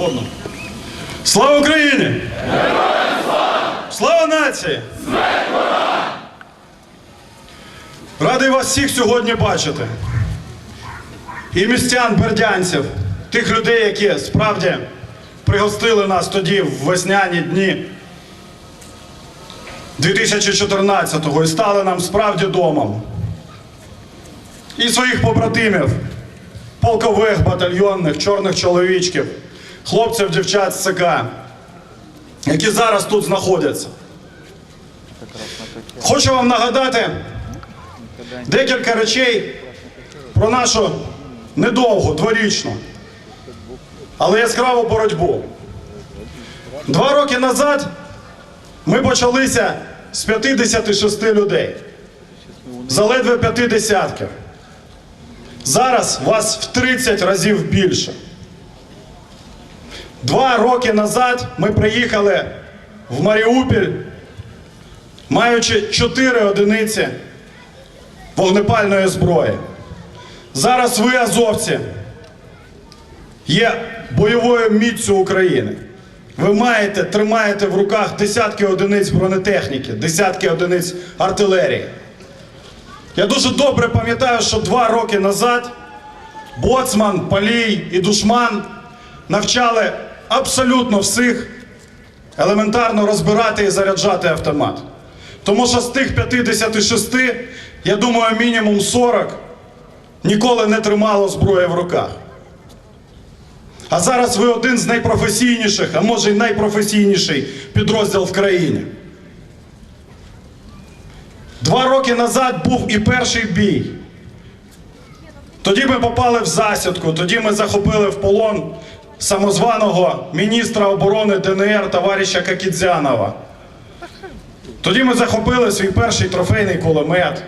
Згодно. Слава Україні! Слава нації! Радий вас всіх сьогодні бачити. І містян, бердянців, тих людей, які справді пригостили нас тоді в весняні дні 2014-го і стали нам справді домом. І своїх побратимів, полкових, батальйонних, чорних чоловічків, хлопців, дівчат з ЦК, які зараз тут знаходяться. Хочу вам нагадати декілька речей про нашу недовгу, дворічну, але яскраву боротьбу. Два роки назад ми почалися з 56 людей. Заледве п'яти десятків. Зараз вас в 30 разів більше. Два роки назад ми приїхали в Маріуполь, маючи 4 одиниці вогнепальної зброї. Зараз ви, азовці, є бойовою міцю України. Ви маєте, тримаєте в руках десятки одиниць бронетехніки, десятки одиниць артилерії. Я дуже добре пам'ятаю, що два роки назад Боцман, Палій і Душман навчали абсолютно всіх елементарно розбирати і заряджати автомат. Тому що з тих 56, я думаю, мінімум 40 ніколи не тримало зброї в руках. А зараз ви один з найпрофесійніших, а може й найпрофесійніший підрозділ в країні. Два роки назад був і перший бій. Тоді ми попали в засідку, тоді ми захопили в полон самозваного міністра оборони ДНР товариша Какідзянова. Тоді ми захопили свій перший трофейний кулемет.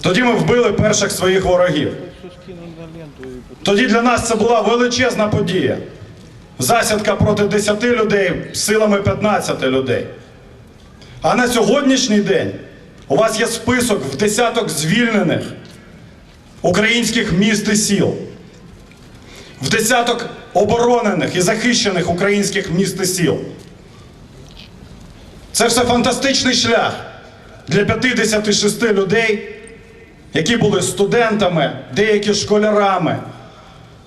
Тоді ми вбили перших своїх ворогів. Тоді для нас це була величезна подія. Засідка проти 10 людей силами 15 людей. А на сьогоднішній день у вас є список в десяток звільнених українських міст і сіл, в десяток оборонених і захищених українських міст і сіл. Це все фантастичний шлях для 56 людей, які були студентами, деякі школярами,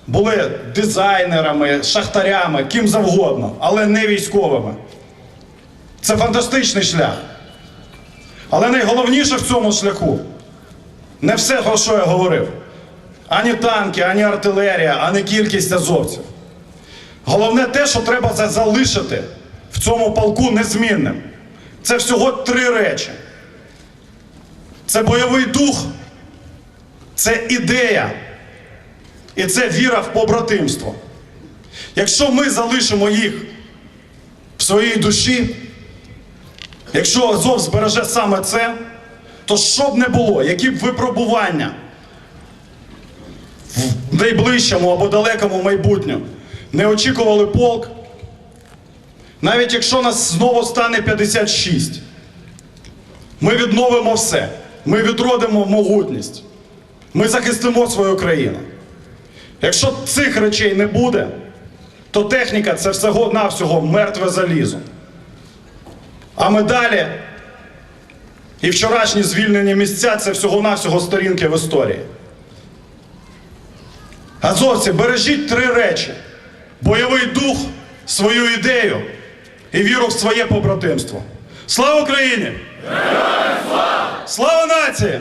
були дизайнерами, шахтарями, ким завгодно, але не військовими. Це фантастичний шлях. Але найголовніше в цьому шляху не все, про що я говорив. Ані танки, ані артилерія, ані кількість азовців. Головне те, що треба залишити в цьому полку незмінним. Це всього три речі. Це бойовий дух, це ідея і це віра в побратимство. Якщо ми залишимо їх в своїй душі, якщо Азов збереже саме це, то що б не було, які б випробування найближчому або далекому майбутньому не очікували полк, навіть якщо нас знову стане 56, ми відновимо все. Ми відродимо могутність. Ми захистимо свою країну. Якщо цих речей не буде, то техніка це всього-навсього мертве залізо. А медалі і вчорашні звільнені місця це всього-навсього сторінки в історії. Азовці, бережіть три речі: бойовий дух, свою ідею і віру в своє побратимство. Слава Україні! Слава нації!